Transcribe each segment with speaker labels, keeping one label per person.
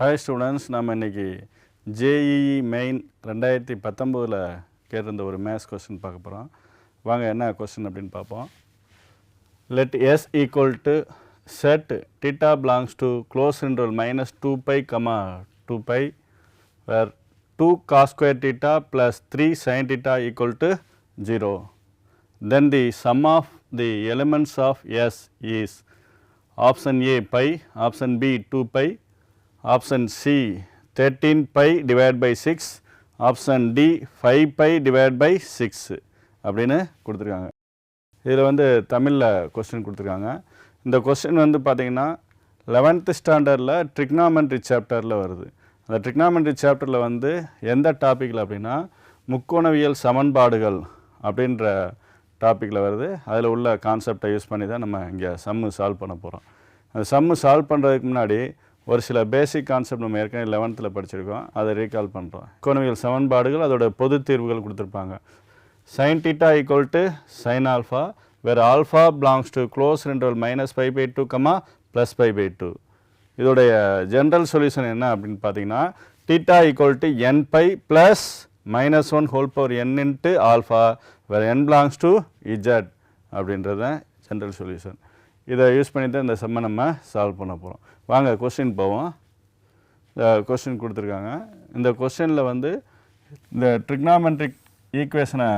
Speaker 1: Hi students நம்ம இன்றைக்கி JEE main ரெண்டாயிரத்தி பத்தொம்போதில் கேட்டிருந்த ஒரு மேத்ஸ் கொஸ்டின் பார்க்க போகிறோம் வாங்க என்ன கொஸ்டின் அப்படின்னு பார்ப்போம். Let S equal to set theta belongs to close interval minus two pi comma two pi where two cos square theta plus three sin theta equal to zero then the sum of the elements of S is option A pi option B two pi option C 13 pi divided by 6, option D 5 pi divided by 6 அப்படின்னு கொடுத்துருக்காங்க. இதில் வந்து தமிழில் question கொடுத்துருக்காங்க. இந்த question வந்து பார்த்தீங்கன்னா eleventh ஸ்டாண்டர்டில் ட்ரிக்னாமெண்ட்ரி சாப்டரில் வருது. அந்த ட்ரிக்னாமெண்ட்ரி சாப்டரில் வந்து எந்த டாப்பிக்கில் அப்படின்னா முக்கோணவியல் சமன்பாடுகள் அப்படின்ற டாப்பிக்கில் வருது. அதில் உள்ள கான்செப்டை யூஸ் பண்ணி தான் நம்ம இங்கே சம்மு சால்வ் பண்ண போகிறோம் அந்த சம்மு சால்வ் பண்ணுறதுக்கு முன்னாடி ஒரு சில பேசிக் கான்செப்ட் நம்ம ஏற்கனவே லெவன்த்தில் படிச்சிருக்கோம். அதை ரீகால் பண்ணுறோம் எக்கோனமியல் சமன்பாடுகள் அதோட பொது தீர்வுகள் கொடுத்துருப்பாங்க. Sin theta equal to sin alpha where alpha belongs to close interval minus five by two comma plus five by two இதோடைய ஜென்ரல் சொல்யூஷன் என்ன அப்படின்னு பார்த்தீங்கன்னா theta equal to n pi plus minus one whole power n into alpha where n belongs to Z அப்படின்றது தான் general solution இதை use பண்ணி தான் இந்த செம்மை நம்ம சால்வ் பண்ண போகிறோம் வாங்க கொஸ்டின் போவோம். இந்த கொஸ்டின் கொடுத்துருக்காங்க. இந்த கொஸ்டினில் வந்து இந்த ட்ரிக்னாமெட்ரிக் ஈக்குவேஷனை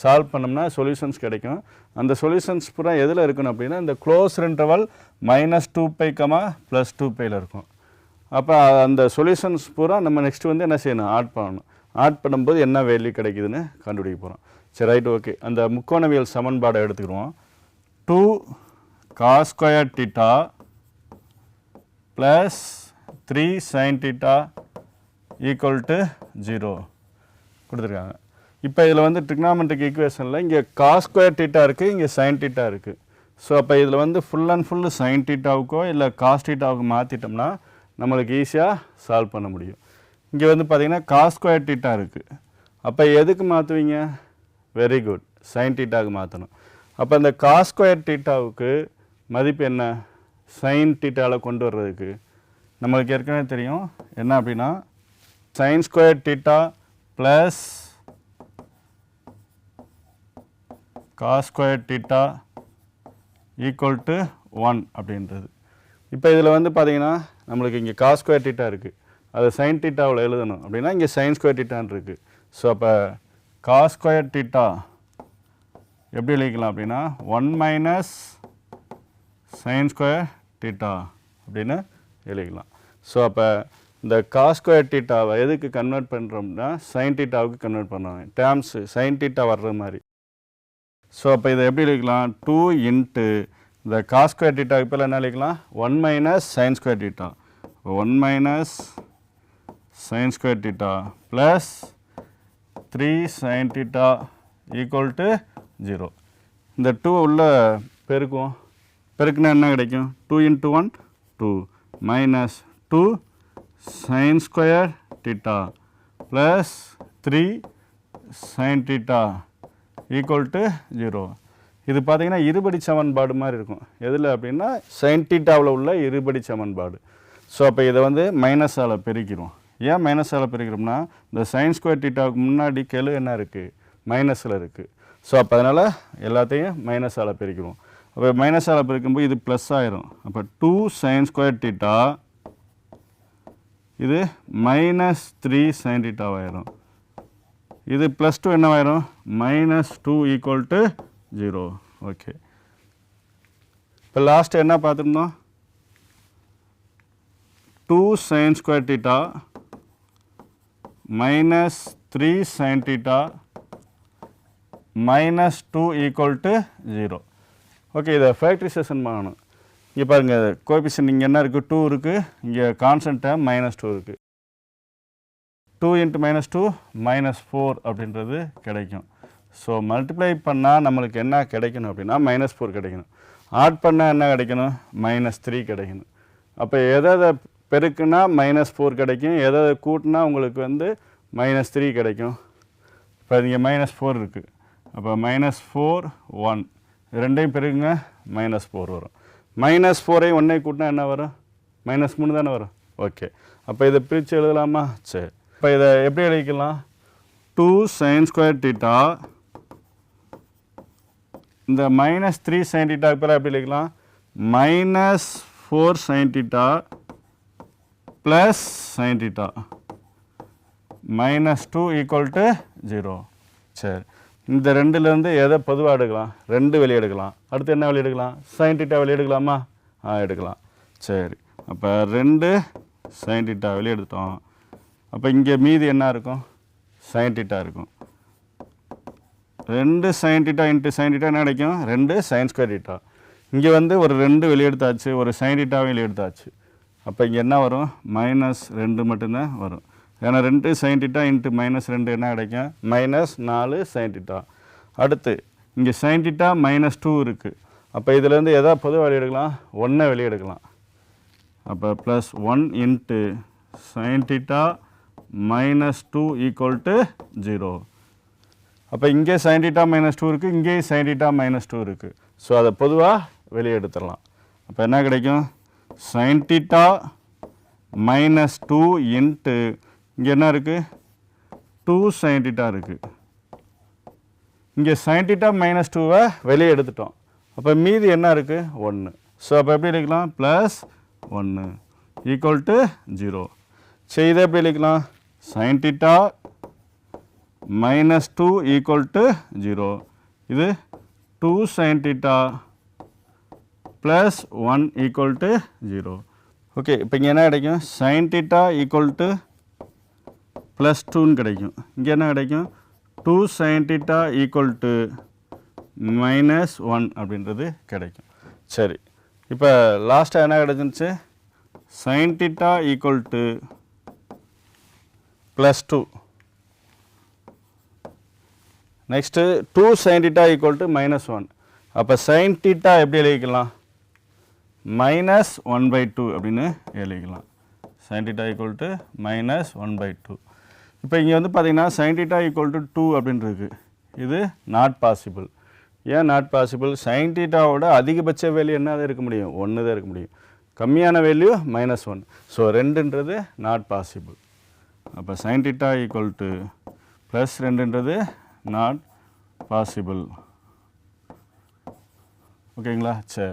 Speaker 1: சால்வ் பண்ணோம்னா சொல்யூஷன்ஸ் கிடைக்கும். அந்த சொல்யூஷன்ஸ் பூரா எதில் இருக்கணும் அப்படின்னா இந்த close interval minus two pi comma plus two பையில் இருக்கும். அப்போ அந்த சொல்யூஷன்ஸ் பூரா நம்ம நெக்ஸ்ட்டு வந்து என்ன செய்யணும்? ஆட் பண்ணணும். ஆட் பண்ணும்போது என்ன வேல்யூ கிடைக்குதுன்னு கண்டுபிடிக்க போகிறோம் சரி ரைட் ஓகே அந்த முக்கோணவியல் சமன்பாடை எடுத்துக்கிடுவோம். Two cos square theta plus three sin theta equal to zero கொடுத்துருக்காங்க. இப்போ இதில் வந்து ட்ரிக்னாமெட்ரிக் ஈக்குவேஷனில் இங்கே காஸ் ஸ்கொயர் டீட்டா இருக்குது இங்கே சைன் டீட்டா இருக்குது ஸோ அப்போ இதில் வந்து ஃபுல் அண்ட் ஃபுல்லு சைன் டீட்டாவுக்கோ இல்லை காஸ் டீட்டாவுக்கு மாற்றிட்டோம்னா நம்மளுக்கு ஈஸியாக சால்வ் பண்ண முடியும். இங்கே வந்து பார்த்தீங்கன்னா காஸ் ஸ்கொயர் டீட்டா இருக்குது அப்போ எதுக்கு மாற்றுவீங்க வெரி குட் சைன் டீட்டாவுக்கு மாற்றணும் அப்போ இந்த காஸ் ஸ்கொயர் டீட்டாவுக்கு மதிப்பு என்ன? சைன் டீட்டாவில் கொண்டு வர்றதுக்கு நம்மளுக்கு ஏற்கனவே தெரியும். என்ன அப்படின்னா sin square theta plus cos square theta equal to one அப்படின்றது. இப்போ இதில் வந்து பார்த்தீங்கன்னா நம்மளுக்கு இங்கே காஸ் ஸ்கொயர் டீட்டா இருக்குது அதை சைன் டீட்டாவில் எழுதணும். அப்படின்னா இங்கே சைன் ஸ்கொயர் டீட்டான்னு இருக்குது ஸோ அப்போ காஸ் ஸ்கொயர் டீட்டா எப்படி எழுதிக்கலாம் அப்படின்னா one minus sin square theta அப்படின்னு எழுதிக்கலாம். ஸோ அப்போ இந்த காஸ் ஸ்கொயர் டீட்டாவை எதுக்கு கன்வெர்ட் பண்ணுறோம்னா சைன் டீட்டாவுக்கு கன்வெர்ட் பண்ணுவாங்க. டேர்ம்ஸு சைன் டீட்டா வர்ற மாதிரி. ஸோ அப்போ இதை எப்படி எழுதிக்கலாம்? டூ இன்ட்டு இந்த காஸ் ஸ்கொயர் டீட்டாவுக்கு பேர் என்ன எழுதிக்கலாம்? One minus sin square theta one minus sin square theta plus three sin theta equal to zero இந்த டூ உள்ள பெருக்குவோம். பெருக்குனா என்ன கிடைக்கும்? Two into one two minus two sin square theta plus three sin theta equal to zero இது பார்த்திங்கன்னா இருபடி சமன்பாடு மாதிரி இருக்கும். எதில் அப்படின்னா சைன் டீட்டாவில் உள்ள இருபடி சமன்பாடு. ஸோ அப்போ இதை வந்து மைனஸால் பெருக்கிறோம். ஏன் மைனஸால் பெருக்கிறோம்னா இந்த சைன் ஸ்கொயர் டீட்டாவுக்கு முன்னாடி கெழு என்ன இருக்குது மைனஸில் இருக்குது ஸோ அப்போ அதனால் எல்லாத்தையும் மைனஸால் பெருக்கிறோம். அப்போ மைனஸால் பிரிக்கும்போது இது ப்ளஸ் ஆயிரும். அப்போ டூ சைன் ஸ்கொயர் டீட்டா இது மைனஸ் த்ரீ சைன் டீட்டாவாயிரும் இது plus two என்னவாயிரும் minus two equal to zero okay இப்போ லாஸ்ட் என்ன பார்த்துருந்தோம்? Two sin square theta minus three sin theta minus two equal to zero okay இதை factorisation பண்ணணும். இங்கே பாருங்கள் கோபிஷன் இங்கே என்ன இருக்குது டூ இருக்குது இங்கே கான்ஸ்டன்ட் மைனஸ் டூ இருக்குது two into minus two minus four அப்படின்றது கிடைக்கும். ஸோ மல்டிப்ளை பண்ணால் நம்மளுக்கு என்ன கிடைக்கணும் அப்படின்னா மைனஸ் ஃபோர் கிடைக்கணும். ஆட் பண்ணால் என்ன கிடைக்கணும்? மைனஸ் த்ரீ கிடைக்கணும். அப்போ எதை எதை பெருக்குனா மைனஸ் ஃபோர் கிடைக்கும். எதை எதை கூட்டினா உங்களுக்கு வந்து மைனஸ் த்ரீ கிடைக்கும். இப்போ இங்கே மைனஸ் ஃபோர் இருக்குது அப்போ மைனஸ் ஃபோர் ஒன் ரெண்டையும் பெருங்க மைனஸ் ஃபோர் வரும். மைனஸ் ஃபோரை ஒன்றே கூட்டினா என்ன வரும்? மைனஸ் மூணு தானே வரும்? ஓகே அப்போ இதை பிரித்து எழுதலாமா? சரி. இப்போ இதை எப்படி எழுதிக்கலாம்? டூ சைன் ஸ்கொயர் டீட்டா இந்த மைனஸ் த்ரீ சைன் டீட்டாக்கு பேர் எப்படி எழுதிக்கலாம்? Minus four sine theta plus sine theta minus two equal to zero சரி. இந்த ரெண்டுலேருந்து எதை பொதுவாக எடுக்கலாம்? ரெண்டு வெளியே எடுக்கலாம். அடுத்து என்ன வெளியே எடுக்கலாம்? சைன் டீட்டா வெளியே எடுக்கலாமா? ஆ எடுக்கலாம். சரி. அப்போ ரெண்டு சைன் டீட்டா வெளியே எடுத்தோம் அப்போ இங்கே மீதி என்ன இருக்கும்? சைன் டீட்டா இருக்கும். ரெண்டு sine theta into sine theta என்ன கிடைக்கும்? ரெண்டு சைன் ஸ்கொயர் டீட்டா இங்கே வந்து ஒரு ரெண்டு வெளியெடுத்தாச்சு ஒரு சைன் டீட்டாவும் வெளியெடுத்தாச்சு அப்போ இங்கே என்ன வரும்? மைனஸ் ரெண்டு மட்டும்தான் வரும். ஏன்னா ரெண்டு சைன் இன்ட்டு மைனஸ் ரெண்டு என்ன கிடைக்கும் மைனஸ் நாலு சைன் அடுத்து இங்கே சைன் மைனஸ் டூ இருக்குது அப்போ இதுலேருந்து எதா பொது வெளியெடுக்கலாம் ஒன்றை வெளியெடுக்கலாம் அப்போ plus one into sine theta minus two equal to zero அப்போ இங்கே சைன் மைனஸ் டூ இருக்குது இங்கேயும் சைன் மைனஸ் டூ இருக்குது ஸோ அதை பொதுவாக வெளியே எடுத்துடலாம். அப்போ என்ன கிடைக்கும்? சைன் மைனஸ் டூ இன்ட்டு இங்கே என்ன இருக்குது டூ சைன் இருக்குது இங்கே சைன் மைனஸ் டூவை வெளியே எடுத்துட்டோம். அப்போ மீதி என்ன இருக்குது ஒன்று ஸோ அப்போ எப்படி எழுதிக்கலாம்? ப்ளஸ் ஒன்று ஈக்குவல் டு ஜீரோ சரி இதை எப்படி எழுதிக்கலாம்? Sine minus two equal to zero இது two sine plus one equal to zero okay இப்போ இங்கே என்ன கிடைக்கும்? சைன் ஈக்குவல் டு ப்ளஸ் டூன்னு கிடைக்கும். இங்கே என்ன கிடைக்கும்? Two sine theta equal to minus one அப்படின்றது கிடைக்கும். சரி. இப்போ லாஸ்ட்டாக என்ன கிடைச்சிருந்துச்சு? Sine theta equal to plus two next two sine theta equal to minus one அப்போ சைன் டீட்டா எப்படி எழுதிக்கலாம்? மைனஸ் ஒன் பை டூ அப்படின்னு எழுதிக்கலாம். Sine theta equal to minus one by two இப்போ இங்கே வந்து பார்த்தீங்கன்னா sine theta equal to two அப்படின்ருக்கு. இது நாட் பாசிபிள் ஏன் நாட் பாசிபிள் சைன் டீட்டாவோட அதிகபட்ச வேல்யூ என்ன இருக்க முடியும்? ஒன்று தான் இருக்க முடியும். கம்மியான வேல்யூ மைனஸ் ஒன் ஸோ ரெண்டுன்றது நாட் பாசிபிள் அப்போ sine theta equal to plus ரெண்டுன்றது not possible ஓகேங்களா சரி.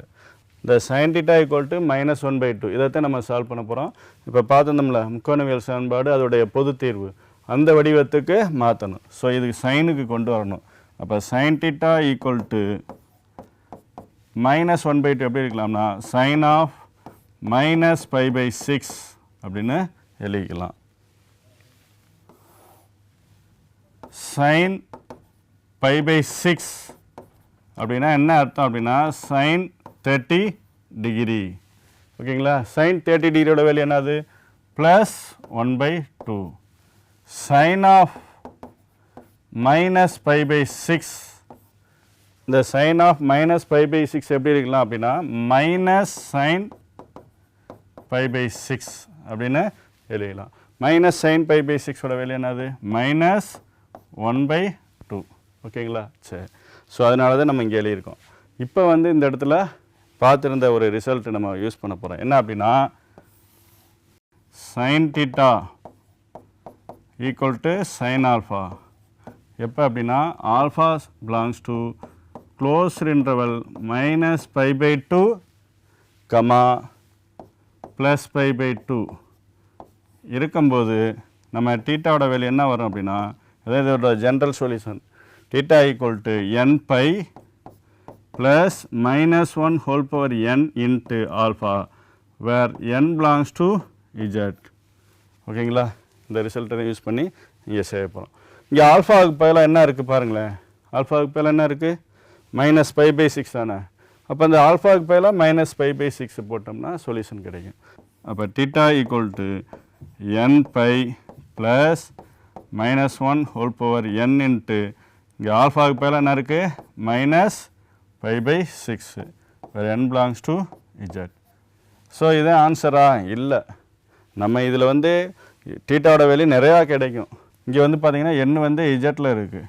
Speaker 1: இந்த sine theta equal to minus one by two இதைத்தான் நம்ம சால்வ் பண்ண போகிறோம் இப்போ பார்த்துருந்தோம்ல முக்கோணவியல் சமன்பாடு அதோடைய பொது தீர்வு. அந்த வடிவத்துக்கு மாற்றணும் ஸோ இதுக்கு சைனுக்கு கொண்டு வரணும். அப்போ sine theta equal to minus one by two எப்படி இருக்கலாம்னா sine of minus pi by six அப்படின்னு எழுதிக்கலாம். சைன் பை பை சிக்ஸ் அப்படின்னா என்ன அர்த்தம் அப்படின்னா சைன் தேர்ட்டி டிகிரி ஓகேங்களா சைன் தேர்ட்டி டிகிரியோட வேல்யூ என்னது? Plus one by two sine of minus pi by six இந்த sine of minus pi by six எப்படி இருக்கலாம் அப்படின்னா minus sine pi by six அப்படின்னு எழுதிக்கலாம் மைனஸ் சைன் பை பை சிக்ஸோட வெளி என்னது? மைனஸ் ஒன் பை டூ ஓகேங்களா சரி. ஸோ அதனால தான் நம்ம இங்கே எழுதியிருக்கோம். இப்போ வந்து இந்த இடத்துல பார்த்துருந்த ஒரு ரிசல்ட் நம்ம யூஸ் பண்ண போகிறோம் என்ன அப்படின்னா sine theta equal to sine alpha எப்போ அப்படின்னா alpha belongs to closed interval minus pi by two comma plus pi by two இருக்கும்போது நம்ம டீட்டாவோட வேல்யூ என்ன வரும் அப்படின்னா அதாவது இதோட general solution theta equal to n pi plus minus one whole power n into alpha where n belongs to Z ஓகேங்களா இந்த ரிசல்ட்டை யூஸ் பண்ணி இங்கே செய்ய போகிறோம் இங்கே ஆல்ஃபாவுக்கு பதிலாக என்ன இருக்குது பாருங்களேன். ஆல்ஃபாவுக்கு பதிலாக என்ன இருக்குது மைனஸ் ஃபைவ் பை சிக்ஸ் தானே. அப்போ அந்த ஆல்ஃபாவுக்கு பதிலாக மைனஸ் ஃபைவ் பை சிக்ஸ் போட்டோம்னா சொல்யூஷன் கிடைக்கும். அப்போ theta equal to n pi plus minus one whole power n into இங்கே ஆல்ஃபாவுக்கு பதிலாக என்ன இருக்குது minus five pi six where n belongs to Z so இதான் ஆன்சரா இல்லை. நம்ம இதில் வந்து டீட்டாவோட வேலி நிறையா கிடைக்கும். இங்கே வந்து பார்த்தீங்கன்னா எண் வந்து இஜட்டில் இருக்குது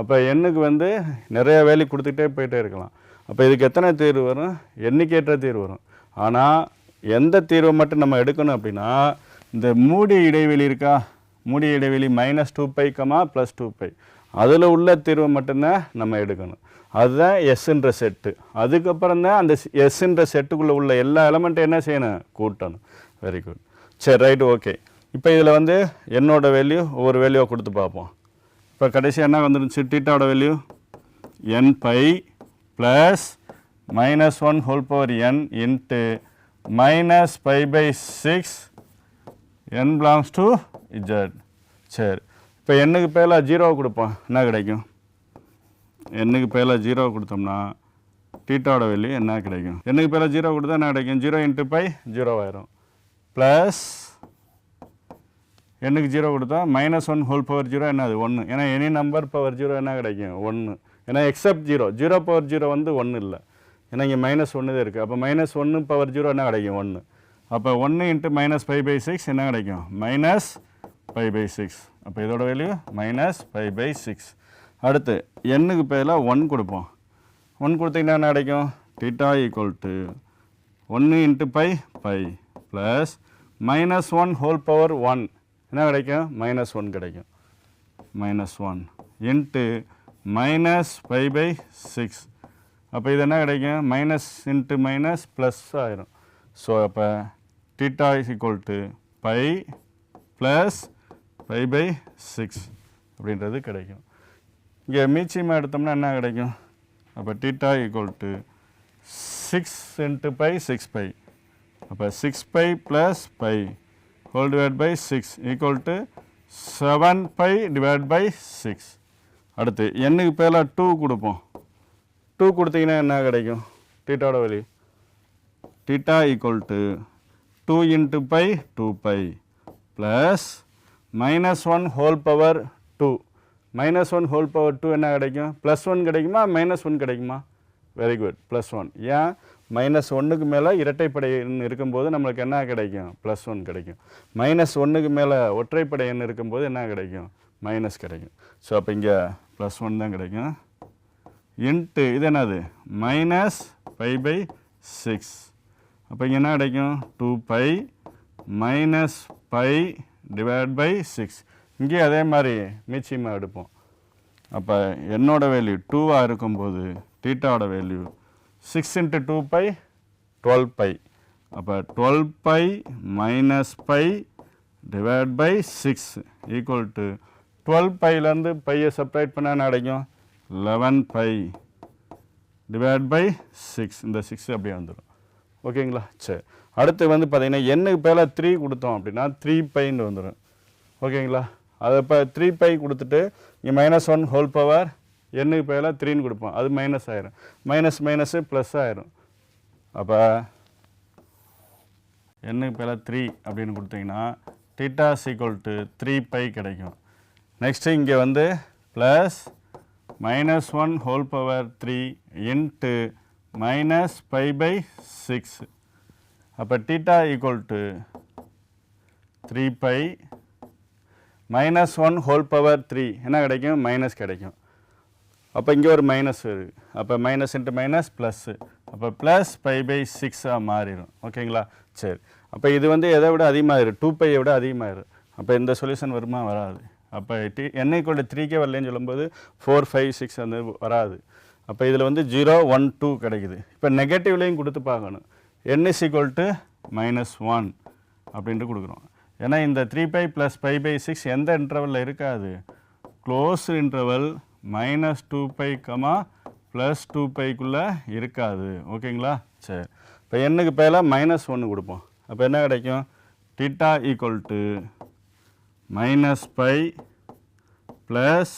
Speaker 1: அப்போ எண்ணுக்கு வந்து நிறைய வேலி கொடுத்துட்டே போயிட்டே இருக்கலாம். அப்போ இதுக்கு எத்தனை தீர்வு வரும்? எண்ணிக்கேற்ற தீர்வு வரும். ஆனால் எந்த தீர்வை மட்டும் நம்ம எடுக்கணும் அப்படின்னா இந்த மூடி இடைவெளி இருக்கா? மூடி இடைவெளி minus two pi comma plus two pi அதில் உள்ள தீர்வை மட்டும்தான் நம்ம எடுக்கணும். அதுதான் எஸ்ன்ற செட்டு அதுக்கப்புறம் தான் அந்த எஸ்ன்ற செட்டுக்குள்ளே உள்ள எல்லா எலமெண்ட்டும் என்ன செய்யணும்? கூட்டணும். வெரி குட் சரி ரைட் ஓகே இப்போ இதில் வந்து என்னோட வேல்யூ ஒவ்வொரு வேல்யூவாக கொடுத்து பார்ப்போம். இப்போ கடைசியாக என்ன வந்துருந்துச்சு? டீட்டாவோட value n pi plus minus one whole power n into minus pi by six n belongs to Z சரி. இப்போ எண்ணுக்கு பேலாக ஜீரோவை கொடுப்போம். என்ன கிடைக்கும்? எண்ணுக்கு பேலாக ஜீரோ கொடுத்தோம்னா டீட்டாவோட வேல்யூ என்ன கிடைக்கும்? எண்ணுக்கு பேலாக ஜீரோ கொடுத்தா என்ன கிடைக்கும்? ஜீரோ இன்ட்டு பை ஜீரோ ஆயிரும். ப்ளஸ் எண்ணுக்கு ஜீரோ கொடுத்தா? Minus one whole power zero என்னது? ஒன்று ஏன்னா எனி நம்பர் பவர் ஜீரோ என்ன கிடைக்கும்? ஒன்று ஏன்னா except zero zero power zero வந்து ஒன்று இல்லை. ஏன்னா இங்கே மைனஸ் ஒன்று தான் இருக்குது அப்போ மைனஸ் ஒன்று பவர் ஜீரோ என்ன கிடைக்கும்? ஒன்று அப்போ ஒன்று into minus five pi six என்ன கிடைக்கும்? மைனஸ் ஃபைவ் பை சிக்ஸ் அப்போ இதோட value minus five pi six அடுத்து எண்ணுக்கு பதிலாக ஒன் கொடுப்போம். ஒன் கொடுத்தீங்கன்னா என்ன கிடைக்கும்? டீட்டா ஈக்குவல் டு ஒன்று into pi pi plus minus one whole power one என்ன கிடைக்கும்? மைனஸ் ஒன் கிடைக்கும். Minus one into minus five pi six அப்போ இது என்ன கிடைக்கும்? மைனஸ் இன்ட்டு மைனஸ் ப்ளஸ் ஆயிரும். ஸோ அப்போ theta is equal to pi plus five pi six அப்படின்றது கிடைக்கும். இங்கே மீச்சியமாக எடுத்தோம்னா என்ன கிடைக்கும்? அப்போ theta equal to six into pi six pi அப்போ six pi plus pi whole divided pi six equal to seven pi divide pi six அடுத்து என்னுக்கு பேலாக டூ கொடுப்போம். டூ கொடுத்தீங்கன்னா என்ன கிடைக்கும்? டீட்டாவோட வழி theta equal to two into pi two pi plus minus one whole power two minus one whole power two என்ன கிடைக்கும்? ப்ளஸ் ஒன் கிடைக்குமா? மைனஸ் ஒன் கிடைக்குமா? very good. ப்ளஸ் ஒன் ஏன்? மைனஸ் ஒன்றுக்கு மேலே இரட்டைப்படை எண் இருக்கும்போது நம்மளுக்கு என்ன கிடைக்கும்? ப்ளஸ் ஒன் கிடைக்கும். மைனஸ் ஒன்றுக்கு மேலே ஒற்றைப்படை எண் இருக்கும்போது என்ன கிடைக்கும்? மைனஸ் கிடைக்கும். ஸோ அப்போ இங்கே ப்ளஸ் ஒன் தான் கிடைக்கும். இன்ட்டு இது என்னது? மைனஸ் ஃபைவ் பை சிக்ஸ் அப்போ இங்கே என்ன கிடைக்கும்? Two pi minus pi divide by six இங்கேயும் அதே மாதிரி மீச்சியமாக எடுப்போம். அப்போ என்னோட வேல்யூ டூவாக இருக்கும்போது தீட்டாவோட value six into two pi twelve pi அப்போ twelve pi minus pi divide by six equal to twelve பைலேருந்து பையை செப்பரேட் பண்ண என்ன கிடைக்கும் eleven pi divide by six இந்த சிக்ஸ் அப்படியே வந்துடும். ஓகேங்களா சரி. அடுத்து வந்து பார்த்திங்கன்னா எண்ணுக்கு பேல த்ரீ கொடுத்தோம் அப்படின்னா த்ரீ பைன்னு வந்துடும் ஓகேங்களா அதை இப்போ த்ரீ பை கொடுத்துட்டு இங்கே மைனஸ் ஒன் ஹோல் பவர் எண்ணுக்கு பதிலாக த்ரீன்னு கொடுப்போம். அது மைனஸ் ஆயிரும். மைனஸ் மைனஸு ப்ளஸ் ஆயிரும். அப்போ எண்ணுக்கு பதிலாக த்ரீ அப்படின்னு கொடுத்தீங்கன்னா theta equal to three pi கிடைக்கும். நெக்ஸ்ட்டு இங்கே வந்து plus minus one whole power three into minus pi by six அப்போ theta equal to three pi minus one whole power three என்ன கிடைக்கும்? மைனஸ் கிடைக்கும். அப்போ இங்கே ஒரு மைனஸ் வருது அப்போ மைனஸ் இன்ட்டு மைனஸ் ப்ளஸ்ஸு அப்போ ப்ளஸ் பை பை சிக்ஸாக மாறிடும் ஓகேங்களா சரி. அப்போ இது வந்து எதை விட அதிகமாகிடும் டூ பையை விட அதிகமாகிடும் அப்போ இந்த சொல்யூஷன் வருமா? வராது. அப்போ டி என் ஈக்குவல் த்ரீக்கே வரலன்னு சொல்லும்போது ஃபோர் ஃபைவ் சிக்ஸ் வந்து வராது. அப்போ இதில் வந்து ஜீரோ ஒன் டூ கிடைக்குது. இப்போ நெகட்டிவ்லேயும் கொடுத்து பார்க்கணும். N is equal to minus one அப்படின்ட்டு கொடுக்குறோம். ஏன்னா இந்த three pi plus five pi six எந்த இன்டர்வலில் இருக்காது? Close interval minus two pi comma plus two பைக்குள்ளே இருக்காது. ஓகேங்களா? சரி. இப்போ எண்ணுக்கு பேலாக மைனஸ் ஒன்று கொடுப்போம். அப்போ என்ன கிடைக்கும்? Theta equal to minus pi plus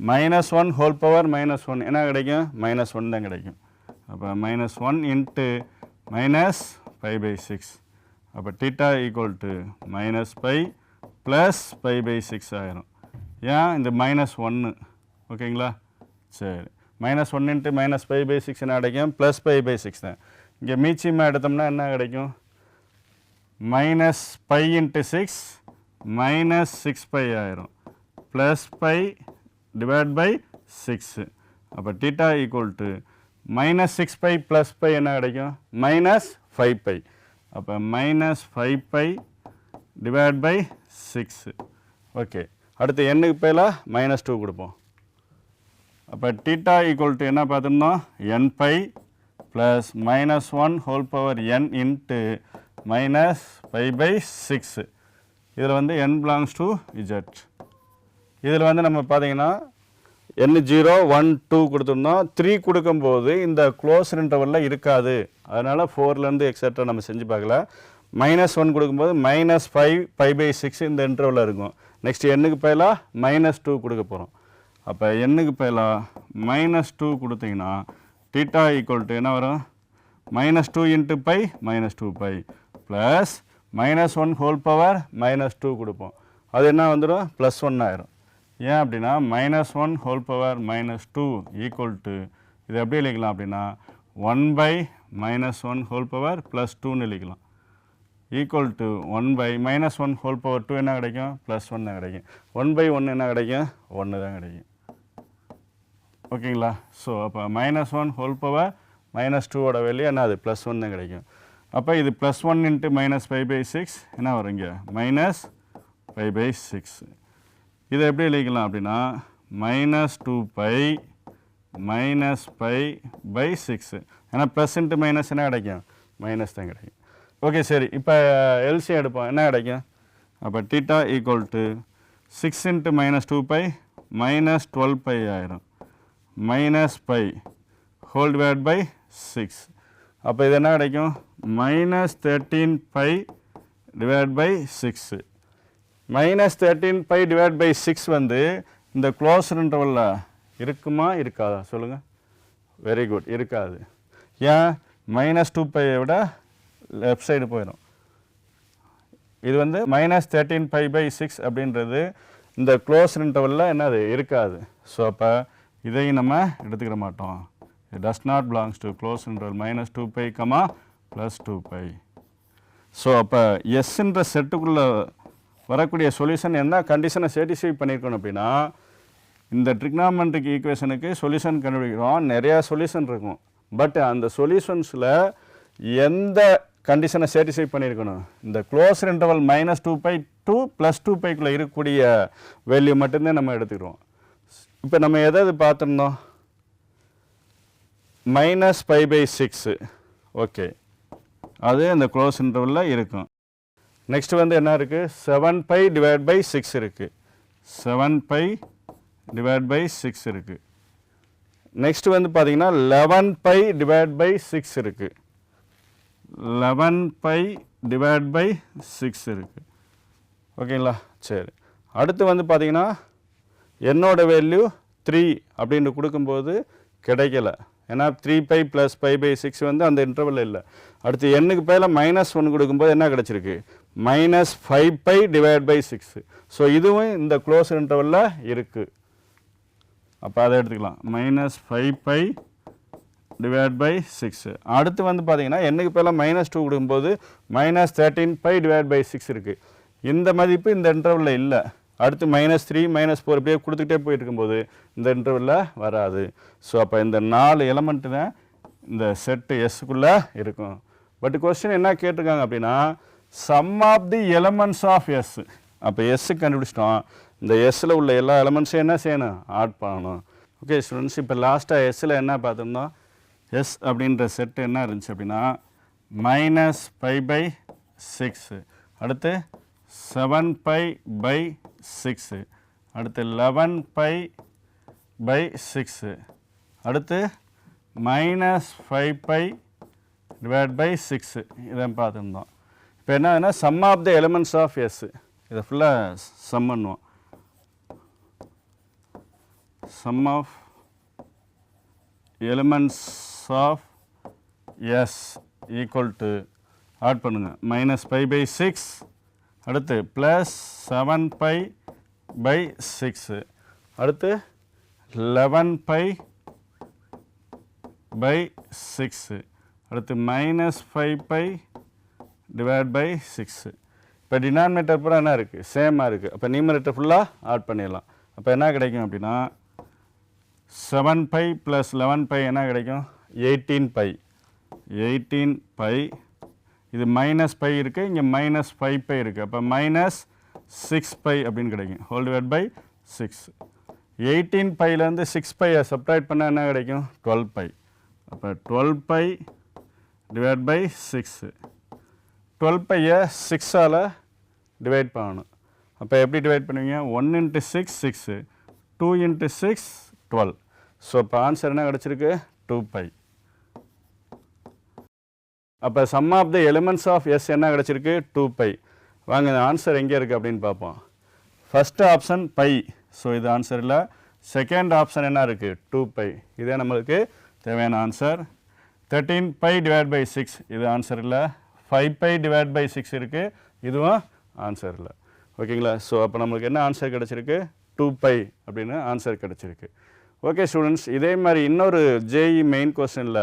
Speaker 1: minus one whole power minus one என்ன கிடைக்கும்? மைனஸ் ஒன் தான் கிடைக்கும். அப்போ minus one into minus five pi six அப்போ theta equal to minus pi plus five pi six ஆயிரும். ஏன்? இந்த மைனஸ் ஒன்று ஓகேங்களா? சரி. Minus one into minus five pi six என்ன கிடைக்கும்? ப்ளஸ் ஃபைவ் பை சிக்ஸ் தான். இங்கே மீச்சியமாக எடுத்தோம்னா என்ன கிடைக்கும்? Minus pi into six minus six pi ஆயிரும். Plus pi divide by six அப்போ theta equal to minus six pi plus pi என்ன கிடைக்கும்? மைனஸ் ஃபைவ் பை அப்போ minus five pi divide by six okay அடுத்து எண்ணுக்கு பதிலாக மைனஸ் டூ கொடுப்போம். அப்போ டீட்டா ஈக்குவல் டு என்ன பார்த்துருந்தோம்? N pi plus minus one whole power n into minus pi by six இதில் வந்து என் பிலாங்ஸ் டு இஜட் இதில் வந்து நம்ம பார்த்தீங்கன்னா என் ஜீரோ ஒன் டூ கொடுத்துருந்தோம். த்ரீ கொடுக்கும்போது இந்த க்ளோஸ் இன்டர்வலில் இருக்காது. அதனால் ஃபோர்லேருந்து எக்ஸட்ரா நம்ம செஞ்சு பார்க்கல. மைனஸ் ஒன் கொடுக்கும்போது minus five five pi six இந்த இன்டர்வலில் இருக்கும். நெக்ஸ்ட் எண்ணுக்கு பதிலாக மைனஸ் டூ கொடுக்க போகிறோம் அப்போ என்னுக்கு பதிலாக மைனஸ் டூ கொடுத்தீங்கன்னா டீட்டா ஈக்குவல் டு என்ன வரும்? Minus two into pi minus two pi plus minus one whole power minus two கொடுப்போம். அது என்ன வந்துடும் ப்ளஸ் ஒன் ஆயிரும். ஏன் அப்படின்னா minus one whole power minus two equal to இது எப்படி எழுதிக்கலாம் அப்படின்னா one by minus one whole power plus டூன்னு எழுதிக்கலாம். Equal to one by minus one whole power two என்ன கிடைக்கும்? ப்ளஸ் ஒன் கிடைக்கும். ஒன் பை ஒன் என்ன கிடைக்கும்? ஒன்று தான் கிடைக்கும். ஓகேங்களா? ஸோ அப்போ minus one whole power minus டூவோட வேல்யூ என்ன அது? ப்ளஸ் ஒன் தான் கிடைக்கும். அப்போ இது plus one into minus five pi six என்ன வரும் இங்கே? மைனஸ் ஃபைவ் பை சிக்ஸ் இதை எப்படி எழுதிக்கலாம் அப்படின்னா minus two pi minus five pi six ஏன்னா ப்ளஸ் இன்ட்டு மைனஸ் என்ன கிடைக்கும்? மைனஸ் தான் கிடைக்கும். ஓகே சரி. இப்போ எல்சி எடுப்போம். என்ன கிடைக்கும்? அப்போ theta equal to six into minus two pi minus twelve pi ஆயிரும். Minus pi whole divide by six அப்போ இது என்ன கிடைக்கும்? Minus thirteen pi divide by six minus thirteen pi divide by six வந்து இந்த க்ளோஸ் இன்டர்வலில் இருக்குமா இருக்காதா? சொல்லுங்கள் வெரி குட் இருக்காது. ஏன்? மைனஸ் டூ பையை விட லெஃப்ட் சைடு போயிடும். இது வந்து minus thirteen pi by six அப்படின்றது இந்த க்ளோஸ் இன்டர்வலில் என்னது? இருக்காது. ஸோ அப்போ இதையும் நம்ம எடுத்துக்கிற மாட்டோம். It does not belongs to close interval minus two pi comma plus two pi so அப்போ எஸ்ன்ற செட்டுக்குள்ளே வரக்கூடிய சொல்யூஷன் என்ன? கண்டிஷனை சேட்டிஸ்ஃபை பண்ணியிருக்கணும் அப்படின்னா இந்த ட்ரிக்னாமெண்ட்டுக்கு ஈக்குவேஷனுக்கு சொல்யூஷன் கண்டுபிடிக்கிறோம். நிறையா சொல்யூஷன் இருக்கும். பட் அந்த சொல்யூஷன்ஸில் எந்த கண்டிஷனை சேட்டிஸ்ஃபை பண்ணியிருக்கணும் இந்த close interval minus two pi to plus two பைக்குள்ளே இருக்கக்கூடிய வேல்யூ மட்டும்தான் நம்ம எடுத்துக்கிறோம். இப்போ நம்ம எதாவது பார்த்துருந்தோம். Minus five pi six okay அது அந்த க்ளோஸ் இன்டர்வலில் இருக்கும். நெக்ஸ்ட் வந்து என்ன இருக்குது seven pi divide by six இருக்குது seven pi divide by six இருக்குது நெக்ஸ்ட் வந்து பார்த்தீங்கன்னா eleven pi divide by six இருக்குது eleven pi divide by six இருக்குது ஓகேங்களா சரி. அடுத்து வந்து பார்த்தீங்கன்னா என்னோட வேல்யூ த்ரீ அப்படின்னு கொடுக்கும்போது கிடைக்கல. ஏன்னா three pi plus five pi six வந்து அந்த இன்டர்வல் இல்லை. அடுத்து எண்ணுக்கு பேரில் மைனஸ் ஒன் கொடுக்கும்போது என்ன கிடச்சிருக்கு? Minus five pi divide by six so இதுவும் இந்த க்ளோஸ் இன்டர்வலில் இருக்குது அப்போ அதை எடுத்துக்கலாம். Minus five pi divide by six அடுத்து வந்து பார்த்திங்கன்னா என்னைக்கு பேரில் மைனஸ் டூ கொடுக்கும்போது minus thirteen pi divide by six இருக்குது இந்த மதிப்பு இந்த இன்டர்வலில் இல்லை. அடுத்து மைனஸ் த்ரீ மைனஸ் ஃபோர் இப்படியே கொடுத்துக்கிட்டே போயிட்டு இருக்கும்போது இந்த இன்டர்வலில் வராது. ஸோ அப்போ இந்த நாலு எலமெண்ட்டு தான் இந்த செட்டு எஸ்ஸுக்குள்ளே இருக்கும். பட் கொஸ்டின் என்ன கேட்டிருக்காங்க அப்படின்னா sum of the elements of S அப்போ எஸ்ஸு கண்டுபிடிச்சிட்டோம். இந்த எஸ்ஸில் உள்ள எல்லா எலமெண்ட்ஸையும் என்ன செய்யணும்? ஆட் பண்ணணும். ஓகே ஸ்டூடெண்ட்ஸ் இப்போ லாஸ்ட்டாக எஸ்ஸில் என்ன பார்த்துருந்தோம்? எஸ் அப்படின்ற செட்டு என்ன இருந்துச்சு அப்படின்னா மைனஸ் ஃபைவ் பை சிக்ஸு அடுத்து செவன் பை பை சிக்ஸு அடுத்து லெவன் பை பை சிக்ஸு அடுத்து minus five pi divide by six இதை பார்த்துருந்தோம். இப்போ என்னன்னா sum of the elements of S இதை ஃபுல்லாக சம் பண்ணுவோம். Sum of elements of S equal to add பண்ணுங்கள் மைனஸ் ஃபைவ் பை சிக்ஸ் அடுத்து plus seven pi by six அடுத்து லெவன் பை பை சிக்ஸு அடுத்து minus five pi divide by six இப்போ denominator பூரா என்ன இருக்குது சேமாக இருக்குது அப்போ நியூமரேட்டர் ஃபுல்லாக ஆட் பண்ணிடலாம். அப்போ என்ன கிடைக்கும் அப்படின்னா seven pi plus eleven pi என்ன கிடைக்கும்? எயிட்டீன் பை எயிட்டீன் பை இது மைனஸ் பை இருக்குது இங்கே மைனஸ் ஃபைவ் பை இருக்குது அப்போ மைனஸ் சிக்ஸ் பை அப்படின்னு கிடைக்கும். Whole divide by six eighteen பைலேருந்து six பையை சப்ட்ராக்ட் பண்ணால் என்ன கிடைக்கும்? டுவெல் பை அப்போ twelve pi divide by six twelve பையை சிக்ஸால் டிவைட் பண்ணணும். அப்போ எப்படி டிவைட் பண்ணுவீங்க? One into six six two into six twelve so இப்போ ஆன்சர் என்ன கிடச்சிருக்கு? டூ பை அப்போ sum of the elements of S என்ன கிடச்சிருக்கு? டூ பை வாங்க இந்த ஆன்சர் எங்கே இருக்குது அப்படின்னு பார்ப்போம். ஃபஸ்ட்டு ஆப்ஷன் பை ஸோ இது ஆன்சர் இல்லை. செகண்ட் ஆப்ஷன் என்ன இருக்குது டூ பை இதே நம்மளுக்கு தேவையான answer thirteen pi divide by six இது ஆன்சர் இல்லை. Five pi divide by six இருக்குது இதுவும் ஆன்சர் இல்லை. ஓகேங்களா ஸோ அப்போ நம்மளுக்கு என்ன ஆன்சர் கிடச்சிருக்கு? டூ பை அப்படின்னு ஆன்சர் கிடச்சிருக்கு. ஓகே ஸ்டூடெண்ட்ஸ் இதே மாதிரி இன்னொரு ஜேஇ மெயின் கொஸ்டினில்